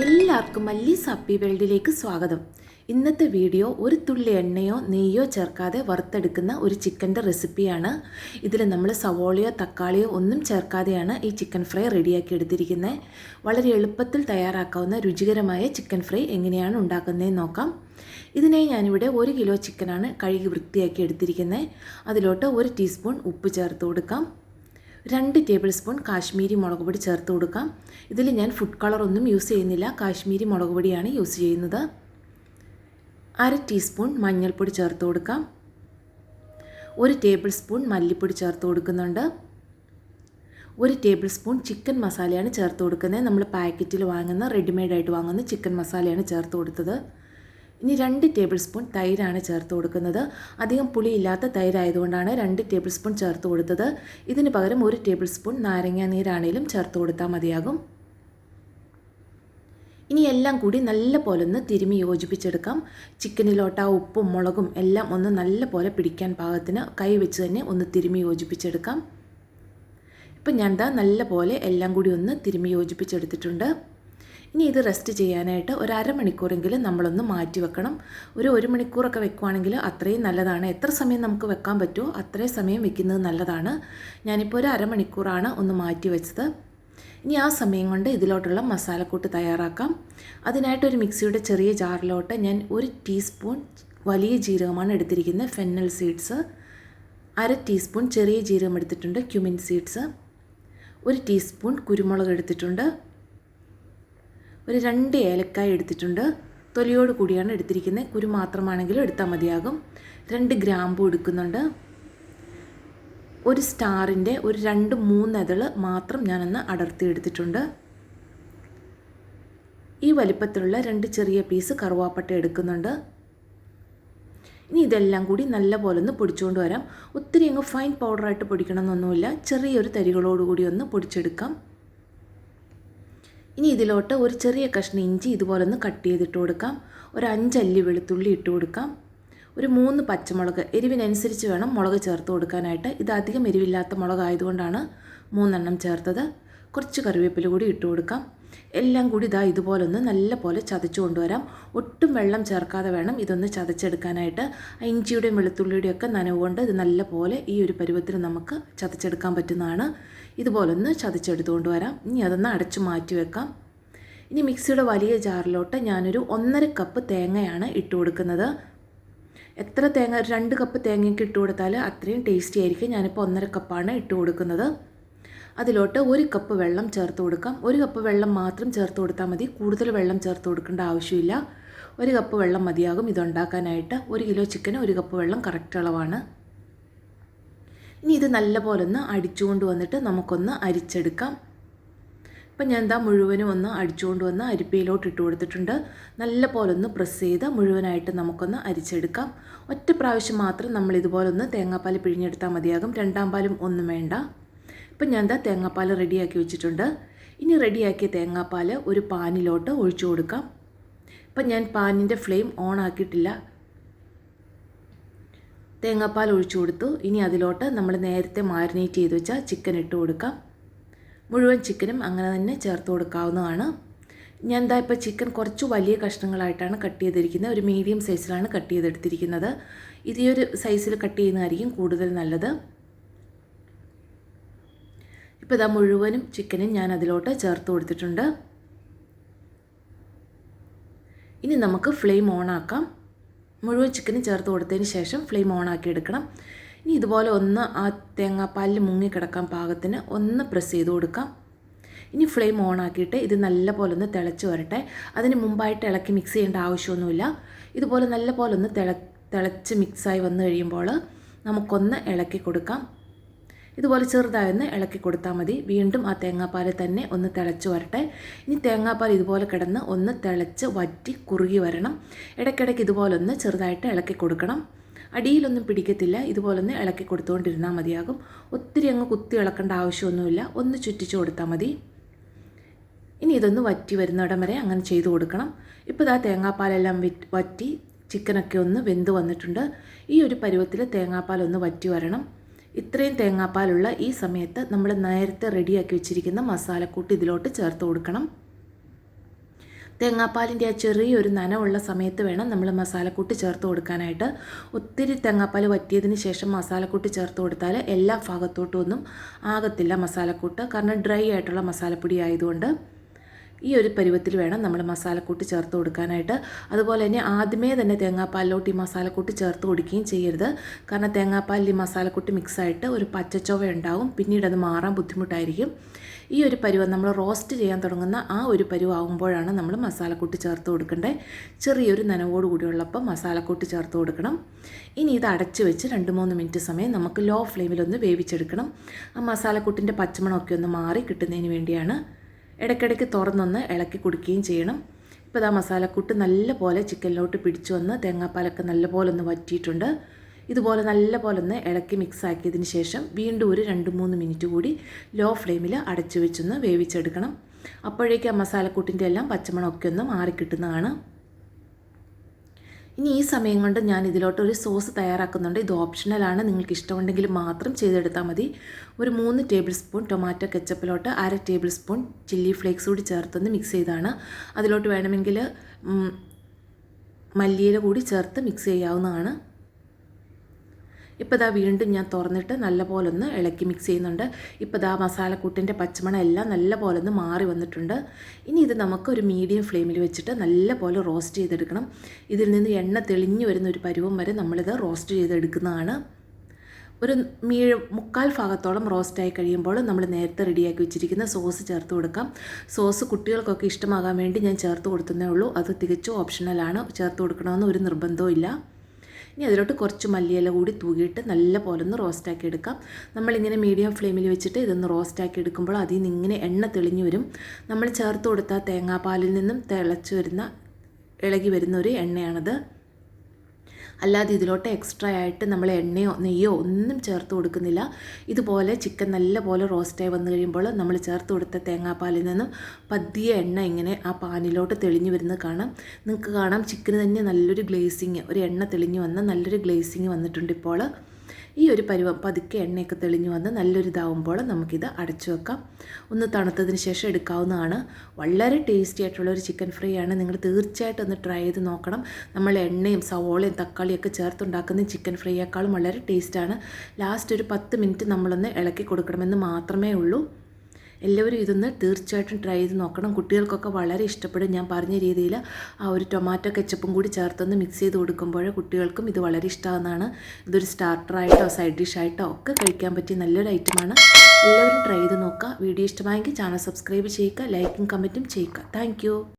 എല്ലാവർക്കും മല്ലി സപ്പി വേൾഡിലേക്ക് സ്വാഗതം. ഇന്നത്തെ വീഡിയോ ഒരു തുള്ളി എണ്ണയോ നെയ്യോ ചേർക്കാതെ വറുത്തെടുക്കുന്ന ഒരു ചിക്കന്റെ റെസിപ്പിയാണ്. ഇതിൽ നമ്മൾ സവോളയോ തക്കാളിയോ ഒന്നും ചേർക്കാതെയാണ് ഈ ചിക്കൻ ഫ്രൈ റെഡിയാക്കി എടുത്തിരിക്കുന്നത്. വളരെ എളുപ്പത്തിൽ തയ്യാറാക്കാവുന്ന രുചികരമായ ചിക്കൻ ഫ്രൈ എങ്ങനെയാണ് ഉണ്ടാക്കുന്നതെന്ന് നോക്കാം. ഇതിനായി ഞാനിവിടെ ഒരു കിലോ ചിക്കനാണ് കഴുകി വൃത്തിയാക്കി എടുത്തിരിക്കുന്നത്. അതിലോട്ട് ഒരു ടീസ്പൂൺ ഉപ്പ് ചേർത്ത് കൊടുക്കാം. രണ്ട് ടേബിൾ സ്പൂൺ കാശ്മീരി മുളക് പൊടി ചേർത്ത് കൊടുക്കാം. ഇതിൽ ഞാൻ ഫുഡ് കളർ ഒന്നും യൂസ് ചെയ്യുന്നില്ല. കാശ്മീരി മുളക് പൊടിയാണ് യൂസ് ചെയ്യുന്നത്. അര ടീസ്പൂൺ മഞ്ഞൾപ്പൊടി ചേർത്ത് കൊടുക്കാം. ഒരു ടേബിൾ സ്പൂൺ മല്ലിപ്പൊടി ചേർത്ത് കൊടുക്കുന്നുണ്ട്. ഒരു ടേബിൾ സ്പൂൺ ചിക്കൻ മസാലയാണ് ചേർത്ത് കൊടുക്കുന്നത്. നമ്മൾ പാക്കറ്റിൽ വാങ്ങുന്ന റെഡിമെയ്ഡായിട്ട് വാങ്ങുന്ന ചിക്കൻ മസാലയാണ് ചേർത്ത് കൊടുത്തത്. ഇനി രണ്ട് ടേബിൾ സ്പൂൺ തൈരാണ് ചേർത്ത് കൊടുക്കുന്നത്. അധികം പുളിയില്ലാത്ത തൈരായതുകൊണ്ടാണ് രണ്ട് ടേബിൾ സ്പൂൺ ചേർത്ത് കൊടുത്തത്. ഇതിന് പകരം ഒരു ടേബിൾ സ്പൂൺ നാരങ്ങാ നീരാണേലും ചേർത്ത് കൊടുത്താൽ മതിയാകും. ഇനി എല്ലാം കൂടി നല്ല പോലെ ഒന്ന് തിരുമി യോജിപ്പിച്ചെടുക്കാം. ചിക്കനിലോട്ട് ആ ഉപ്പും മുളകും എല്ലാം ഒന്ന് നല്ല പോലെ പിടിക്കാൻ പാകത്തിന് കൈ വെച്ച് തന്നെ ഒന്ന് തിരുമി യോജിപ്പിച്ചെടുക്കാം. ഇപ്പം ഞാൻ ദാ നല്ല പോലെ എല്ലാം കൂടി ഒന്ന് തിരുമി യോജിപ്പിച്ചെടുത്തിട്ടുണ്ട്. ഇനി ഇത് റെസ്റ്റ് ചെയ്യാനായിട്ട് ഒരു അരമണിക്കൂറെങ്കിലും നമ്മളൊന്ന് മാറ്റി വെക്കണം. ഒരു ഒരു മണിക്കൂറൊക്കെ വെക്കുവാണെങ്കിൽ അത്രയും നല്ലതാണ്. എത്ര സമയം നമുക്ക് വെക്കാൻ പറ്റുമോ അത്രയും സമയം വെക്കുന്നത് നല്ലതാണ്. ഞാനിപ്പോൾ ഒരു അരമണിക്കൂറാണ് ഒന്ന് മാറ്റി വെച്ചത്. ഇനി ആ സമയം കൊണ്ട് ഇതിലോട്ടുള്ള മസാലക്കൂട്ട് തയ്യാറാക്കാം. അതിനായിട്ട് ഒരു മിക്സിയുടെ ചെറിയ ജാറിലോട്ട് ഞാൻ ഒരു ടീസ്പൂൺ വലിയ ജീരകമാണ് എടുത്തിരിക്കുന്നത്. ഫെന്നൽ സീഡ്സ് അര ടീസ്പൂൺ ചെറിയ ജീരകം എടുത്തിട്ടുണ്ട്. ക്യുമിൻ സീഡ്സ് ഒരു ടീസ്പൂൺ കുരുമുളക് എടുത്തിട്ടുണ്ട്. ഒരു രണ്ട് ഏലക്കായ എടുത്തിട്ടുണ്ട്. തൊലിയോട് കൂടിയാണ് എടുത്തിരിക്കുന്നത്. കുരു മാത്രമാണെങ്കിലും എടുത്താൽ മതിയാകും. രണ്ട് ഗ്രാമ്പു എടുക്കുന്നുണ്ട്. ഒരു സ്റ്റാറിന്റെ ഒരു രണ്ട് മൂന്നെതൾ മാത്രം ഞാനൊന്ന് അടർത്തി എടുത്തിട്ടുണ്ട്. ഈ വലിപ്പത്തിലുള്ള രണ്ട് ചെറിയ പീസ് കറുവാപ്പട്ട എടുക്കുന്നുണ്ട്. ഇനി ഇതെല്ലാം കൂടി നല്ല പോലെ ഒന്ന് പൊടിച്ചുകൊണ്ട് വരാം. ഒത്തിരി അങ്ങ് ഫൈൻ പൗഡറായിട്ട് പൊടിക്കണമെന്നൊന്നുമില്ല. ചെറിയൊരു തരികളോടുകൂടി ഒന്ന് പൊടിച്ചെടുക്കാം. ഇനി ഇതിലോട്ട് ഒരു ചെറിയ കഷ്ണം ഇഞ്ചി ഇതുപോലെ ഒന്ന് കട്ട് ചെയ്തിട്ട് കൊടുക്കാം. ഒരു അഞ്ചല്ലി വെളുത്തുള്ളി ഇട്ട് കൊടുക്കാം. ഒരു മൂന്ന് പച്ചമുളക് എരിവിനനുസരിച്ച് വേണം മുളക് ചേർത്ത് കൊടുക്കാനായിട്ട്. ഇത് അധികം എരിവില്ലാത്ത മുളക് ആയതുകൊണ്ടാണ് മൂന്നെണ്ണം ചേർത്തത്. കുറച്ച് കറിവേപ്പില കൂടി ഇട്ട് കൊടുക്കാം. എല്ലാം കൂടി ഇതാ ഇതുപോലെ ഒന്ന് നല്ല പോലെ ചതച്ചു കൊണ്ടുവരാം. ഒട്ടും വെള്ളം ചേർക്കാതെ വേണം ഇതൊന്ന് ചതച്ചെടുക്കാനായിട്ട്. ഇഞ്ചിയുടെയും വെളുത്തുള്ളിയുടെയും ഒക്കെ നനവ് കൊണ്ട് ഇത് നല്ല പോലെ ഈ ഒരു പരുവത്തിൽ നമുക്ക് ചതച്ചെടുക്കാൻ പറ്റുന്നതാണ്. ഇതുപോലൊന്ന് ചതച്ചെടുത്തുകൊണ്ട് വരാം. ഇനി അതൊന്ന് അടച്ചു മാറ്റി വെക്കാം. ഇനി മിക്സിയുടെ വലിയ ജാറിലോട്ട് ഞാനൊരു ഒന്നര കപ്പ് തേങ്ങയാണ് ഇട്ട് കൊടുക്കുന്നത്. എത്ര തേങ്ങ രണ്ട് കപ്പ് തേങ്ങയ്ക്ക് ഇട്ട് കൊടുത്താൽ അത്രയും ടേസ്റ്റി ആയിരിക്കും. ഞാനിപ്പോൾ ഒന്നര കപ്പാണ് ഇട്ട് കൊടുക്കുന്നത്. അതിലോട്ട് ഒരു കപ്പ് വെള്ളം ചേർത്ത് കൊടുക്കാം. ഒരു കപ്പ് വെള്ളം മാത്രം ചേർത്ത് കൊടുത്താൽ മതി. കൂടുതൽ വെള്ളം ചേർത്ത് കൊടുക്കേണ്ട ആവശ്യമില്ല. ഒരു കപ്പ് വെള്ളം മതിയാകും ഇതുണ്ടാക്കാനായിട്ട്. ഒരു കിലോ ചിക്കന് ഒരു കപ്പ് വെള്ളം കറക്റ്റ് അളവാണ്. ഇനി ഇത് നല്ലപോലെ ഒന്ന് അടിച്ചുകൊണ്ട് വന്നിട്ട് നമുക്കൊന്ന് അരിച്ചെടുക്കാം. ഇപ്പം ഞാൻ എന്താ മുഴുവനും ഒന്ന് അടിച്ചുകൊണ്ട് വന്ന് അരിപ്പയിലോട്ട് ഇട്ട് കൊടുത്തിട്ടുണ്ട്. നല്ല പോലെ ഒന്ന് പ്രസ് ചെയ്ത് മുഴുവനായിട്ട് നമുക്കൊന്ന് അരിച്ചെടുക്കാം. ഒറ്റ പ്രാവശ്യം മാത്രം നമ്മൾ ഇതുപോലെ ഒന്ന് തേങ്ങാപ്പാൽ പിഴിഞ്ഞെടുത്താൽ മതിയാകും. രണ്ടാം പാലും ഒന്നും വേണ്ട. ഇപ്പം ഞാൻ എന്താ തേങ്ങാപ്പാൽ റെഡിയാക്കി വെച്ചിട്ടുണ്ട്. ഇനി റെഡിയാക്കിയ തേങ്ങാപ്പാൽ ഒരു പാനിലോട്ട് ഒഴിച്ചു കൊടുക്കാം. ഇപ്പം ഞാൻ പാനിന്റെ ഫ്ലെയിം ഓൺ ആക്കിയിട്ടില്ല. തേങ്ങാപ്പാൽ ഒഴിച്ചു കൊടുത്തു. ഇനി അതിലോട്ട് നമ്മൾ നേരത്തെ മാരിനേറ്റ് ചെയ്ത് വെച്ച ചിക്കൻ ഇട്ട് കൊടുക്കാം. മുഴുവൻ ചിക്കനും അങ്ങനെ തന്നെ ചേർത്ത് കൊടുക്കാവുന്നതാണ്. ഞാൻ എന്താ ഇപ്പോൾ ചിക്കൻ കുറച്ച് വലിയ കഷ്ണങ്ങളായിട്ടാണ് കട്ട് ചെയ്തിരിക്കുന്നത്. ഒരു മീഡിയം സൈസിലാണ് കട്ട് ചെയ്തെടുത്തിരിക്കുന്നത്. ഇത് സൈസിൽ കട്ട് ചെയ്യുന്നതായിരിക്കും കൂടുതൽ നല്ലത്. ഇപ്പോൾ ഇതാ മുഴുവനും ചിക്കനും ഞാൻ അതിലോട്ട് ചേർത്ത് കൊടുത്തിട്ടുണ്ട്. ഇനി നമുക്ക് ഫ്ലെയിം ഓൺ ആക്കാം. മുഴുവൻ ചിക്കനും ചേർത്ത് കൊടുത്തതിന് ശേഷം ഫ്ലെയിം ഓൺ ആക്കി എടുക്കണം. ഇനി ഇതുപോലെ ഒന്ന് ആ തേങ്ങാപ്പാലിൽ മുങ്ങിക്കിടക്കാൻ പാകത്തിന് ഒന്ന് പ്രസ് ചെയ്ത് കൊടുക്കാം. ഇനി ഫ്ലെയിം ഓൺ ആക്കിയിട്ട് ഇത് നല്ല പോലെ ഒന്ന് തിളച്ച് വരട്ടെ. അതിന് മുമ്പായിട്ട് ഇളക്കി മിക്സ് ചെയ്യേണ്ട ആവശ്യമൊന്നുമില്ല. ഇതുപോലെ നല്ല പോലെ ഒന്ന് തിള തിളച്ച് മിക്സായി വന്നു കഴിയുമ്പോൾ നമുക്കൊന്ന് ഇളക്കി കൊടുക്കാം. ഇതുപോലെ ചെറുതായൊന്ന് ഇളക്കി കൊടുത്താൽ മതി. വീണ്ടും ആ തേങ്ങാപ്പാൽ തന്നെ ഒന്ന് തിളച്ച് വരട്ടെ. ഇനി തേങ്ങാപ്പാൽ ഇതുപോലെ കിടന്ന് ഒന്ന് തിളച്ച് വറ്റി കുറുകി വരണം. ഇടയ്ക്കിടയ്ക്ക് ഇതുപോലെ ഒന്ന് ചെറുതായിട്ട് ഇളക്കി കൊടുക്കണം. അടിയിലൊന്നും പിടിക്കത്തില്ല. ഇതുപോലൊന്ന് ഇളക്കി കൊടുത്തുകൊണ്ടിരുന്നാൽ മതിയാകും. ഒത്തിരി അങ്ങ് കുത്തി ഇളക്കേണ്ട ആവശ്യമൊന്നുമില്ല. ഒന്ന് ചുറ്റിച്ച് കൊടുത്താൽ മതി. ഇനി ഇതൊന്ന് വറ്റി വരുന്നിടം വരെ അങ്ങനെ ചെയ്തു കൊടുക്കണം. ഇപ്പോൾ ഇതാ തേങ്ങാപ്പാലെല്ലാം വറ്റി ചിക്കനൊക്കെ ഒന്ന് വെന്ത് വന്നിട്ടുണ്ട്. ഈ ഒരു പരുവത്തിൽ തേങ്ങാപ്പാൽ ഒന്ന് വറ്റി വരണം. ഇത്രയും തേങ്ങാപ്പാലുള്ള ഈ സമയത്ത് നമ്മൾ നേരത്തെ റെഡിയാക്കി വെച്ചിരിക്കുന്ന മസാലക്കൂട്ട് ഇതിലോട്ട് ചേർത്ത് കൊടുക്കണം. തേങ്ങാപ്പാലിന്റെ ആ ചെറിയൊരു നനവുള്ള സമയത്ത് വേണം നമ്മൾ മസാലക്കൂട്ട് ചേർത്ത് കൊടുക്കാനായിട്ട്. ഒത്തിരി തേങ്ങാപ്പാൽ വറ്റിയതിന് ശേഷം മസാലക്കൂട്ട് ചേർത്ത് കൊടുത്താൽ എല്ലാ ഭാഗത്തോട്ടും ഒന്നും ആകത്തില്ല മസാലക്കൂട്ട്. കാരണം ഡ്രൈ ആയിട്ടുള്ള മസാലപ്പൊടി ആയതുകൊണ്ട്. ഈ ഒരു പരുവത്തിൽ വേണം നമ്മൾ മസാലക്കൂട്ട് ചേർത്ത് കൊടുക്കാനായിട്ട്. അതുപോലെ തന്നെ ആദ്യമേ തന്നെ തേങ്ങാപ്പാലിലോട്ട് ഈ മസാലക്കൂട്ട് ചേർത്ത് കൊടുക്കുകയും ചെയ്യരുത്. കാരണം തേങ്ങാപ്പാലിൽ ഈ മസാലക്കൂട്ട് മിക്സായിട്ട് ഒരു പച്ചച്ചോവ ഉണ്ടാവും. പിന്നീട് അത് മാറാൻ ബുദ്ധിമുട്ടായിരിക്കും. ഈ ഒരു പരുവം നമ്മൾ റോസ്റ്റ് ചെയ്യാൻ തുടങ്ങുന്ന ആ ഒരു പരുവാകുമ്പോഴാണ് നമ്മൾ മസാലക്കൂട്ട് ചേർത്ത് കൊടുക്കേണ്ടത് ചെറിയൊരു നനവോട് കൂടിയുള്ളപ്പോൾ മസാലക്കൂട്ട് ചേർത്ത് കൊടുക്കണം. ഇനി ഇത് അടച്ച് വെച്ച് രണ്ട് മൂന്ന് മിനിറ്റ് സമയം നമുക്ക് ലോ ഫ്ലെയിമിലൊന്ന് വേവിച്ചെടുക്കണം. ആ മസാലക്കൂട്ടിന്റെ പച്ചമണമൊക്കെ ഒന്ന് മാറി കിട്ടുന്നതിന് വേണ്ടിയാണ് ഇടയ്ക്കിടയ്ക്ക് തുറന്നൊന്ന് ഇളക്കി കുടിക്കുകയും ചെയ്യണം. ഇപ്പോൾ ഇതാ മസാലക്കൂട്ട് നല്ല പോലെ ചിക്കനിലോട്ട് പിടിച്ചു വന്ന് തേങ്ങാപ്പാലൊക്കെ നല്ലപോലെ ഒന്ന് വറ്റിയിട്ടുണ്ട്. ഇതുപോലെ നല്ല പോലെ ഒന്ന് ഇളക്കി മിക്സ് ആക്കിയതിന് ശേഷം വീണ്ടും ഒരു രണ്ട് മൂന്ന് മിനിറ്റ് കൂടി ലോ ഫ്ലെയിമിൽ അടച്ചു വെച്ചൊന്ന് വേവിച്ചെടുക്കണം. അപ്പോഴേക്കും ആ മസാലക്കൂട്ടിന്റെ എല്ലാം പച്ചമണമൊക്കെ ഒന്ന് മാറിക്കിട്ടുന്നതാണ്. ഇനി ഈ സമയം കൊണ്ട് ഞാൻ ഇതിലോട്ട് ഒരു സോസ് തയ്യാറാക്കുന്നുണ്ട്. ഇത് ഓപ്ഷണലാണ് നിങ്ങൾക്ക് ഇഷ്ടമുണ്ടെങ്കിൽ മാത്രം ചെയ്തെടുത്താൽ മതി. ഒരു മൂന്ന് ടേബിൾ സ്പൂൺ ടൊമാറ്റോ കെച്ചപ്പിലോട്ട് അര ടേബിൾ സ്പൂൺ ചില്ലി ഫ്ലേക്സ് കൂടി ചേർത്തൊന്ന് മിക്സ് ചെയ്താണ്. അതിലോട്ട് വേണമെങ്കിൽ മല്ലിയില കൂടി ചേർത്ത് മിക്സ് ചെയ്യാവുന്നതാണ്. ഇപ്പോൾ ഇതാ വീണ്ടും ഞാൻ തുറന്നിട്ട് നല്ലപോലെ ഒന്ന് ഇളക്കി മിക്സ് ചെയ്യുന്നുണ്ട്. ഇപ്പോൾ ഇതാ മസാലക്കൂട്ടിന്റെ പച്ചമണം എല്ലാം നല്ലപോലെ ഒന്ന് മാറി വന്നിട്ടുണ്ട്. ഇനി ഇത് നമുക്ക് ഒരു മീഡിയം ഫ്ലെയിമിൽ വെച്ചിട്ട് നല്ലപോലെ റോസ്റ്റ് ചെയ്തെടുക്കണം. ഇതിൽ നിന്ന് എണ്ണ തെളിഞ്ഞു വരുന്ന ഒരു പരുവം വരെ നമ്മളിത് റോസ്റ്റ് ചെയ്തെടുക്കുന്നതാണ്. ഒരു മീ മുക്കാൽ ഭാഗത്തോളം റോസ്റ്റായി കഴിയുമ്പോൾ നമ്മൾ നേരത്തെ റെഡിയാക്കി വെച്ചിരിക്കുന്ന സോസ് ചേർത്ത് കൊടുക്കാം. സോസ് കുട്ടികൾക്കൊക്കെ ഇഷ്ടമാകാൻ വേണ്ടി ഞാൻ ചേർത്ത് കൊടുത്തതേ ഉള്ളൂ. അത് തികച്ചും ഓപ്ഷണലാണ് ചേർത്ത് കൊടുക്കണമെന്ന് ഒരു നിർബന്ധവും ഇല്ല ഇനി അതിലോട്ട് കുറച്ച് മല്ലിയില കൂടി തൂകിയിട്ട് നല്ല പോലെ ഒന്ന് റോസ്റ്റാക്കി എടുക്കാം. നമ്മളിങ്ങനെ മീഡിയം ഫ്ലെയിമിൽ വെച്ചിട്ട് ഇതൊന്ന് റോസ്റ്റാക്കി എടുക്കുമ്പോൾ അതിൽ നിന്ന് ഇങ്ങനെ എണ്ണ തെളിഞ്ഞു വരും. നമ്മൾ ചേർത്ത് കൊടുത്ത തേങ്ങാപ്പാലിൽ നിന്നും തിളച്ച് വരുന്ന ഇളകി വരുന്ന ഒരു എണ്ണയാണത്. അല്ലാതെ ഇതിലോട്ട് എക്സ്ട്രാ ആയിട്ട് നമ്മൾ എണ്ണയോ നെയ്യോ ഒന്നും ചേർത്ത് കൊടുക്കുന്നില്ല. ഇതുപോലെ ചിക്കൻ നല്ല പോലെ റോസ്റ്റായി വന്നു കഴിയുമ്പോൾ നമ്മൾ ചേർത്ത് കൊടുത്ത തേങ്ങാപ്പാലിൽ നിന്നും പതിയെ എണ്ണ ഇങ്ങനെ ആ പാനിലോട്ട് തെളിഞ്ഞു വരുന്നത് കാണാം. നിങ്ങൾക്ക് കാണാം ചിക്കന് തന്നെ നല്ലൊരു ഗ്ലേസിങ് ഒരു എണ്ണ തെളിഞ്ഞു വന്ന നല്ലൊരു ഗ്ലേസിങ് വന്നിട്ടുണ്ട് ഇപ്പോൾ. ഈ ഒരു പരുവം പതുക്കെ എണ്ണയൊക്കെ തെളിഞ്ഞു വന്ന് നല്ലൊരു ഇതാവുമ്പോൾ നമുക്കിത് അടച്ചു വെക്കാം. ഒന്ന് തണുത്തതിന് ശേഷം എടുക്കാവുന്നതാണ്. വളരെ ടേസ്റ്റി ആയിട്ടുള്ള ഒരു ചിക്കൻ ഫ്രൈ ആണ് നിങ്ങൾ തീർച്ചയായിട്ടും ഒന്ന് ട്രൈ ചെയ്ത് നോക്കണം. നമ്മൾ എണ്ണയും സവോളയും തക്കാളിയൊക്കെ ചേർത്തുണ്ടാക്കുന്ന ചിക്കൻ ഫ്രൈയേക്കാളും വളരെ ടേസ്റ്റാണ്. ലാസ്റ്റ് ഒരു പത്ത് മിനിറ്റ് നമ്മളൊന്ന് ഇളക്കി കൊടുക്കണമെന്ന് മാത്രമേ ഉള്ളൂ. എല്ലാവരും ഇതൊന്ന് തീർച്ചയായിട്ടും ട്രൈ ചെയ്ത് നോക്കണം. കുട്ടികൾക്കൊക്കെ വളരെ ഇഷ്ടപ്പെടും. ഞാൻ പറഞ്ഞ രീതിയിൽ ആ ഒരു ടൊമാറ്റോ കെച്ചപ്പും കൂടി ചേർത്തൊന്ന് മിക്സ് ചെയ്ത് കൊടുക്കുമ്പോൾ കുട്ടികൾക്കും ഇത് വളരെ ഇഷ്ടമാണെന്നാണ് ഇതൊരു സ്റ്റാർട്ടറായിട്ടോ സൈഡ് ഡിഷായിട്ടോ ഒക്കെ കഴിക്കാൻ പറ്റിയ നല്ലൊരു ഐറ്റമാണ് എല്ലാവരും ട്രൈ ചെയ്ത് നോക്കുക. വീഡിയോ ഇഷ്ടമായെങ്കിൽ ചാനൽ സബ്സ്ക്രൈബ് ചെയ്യുക ലൈക്കും കമന്റും ചെയ്യുക. താങ്ക്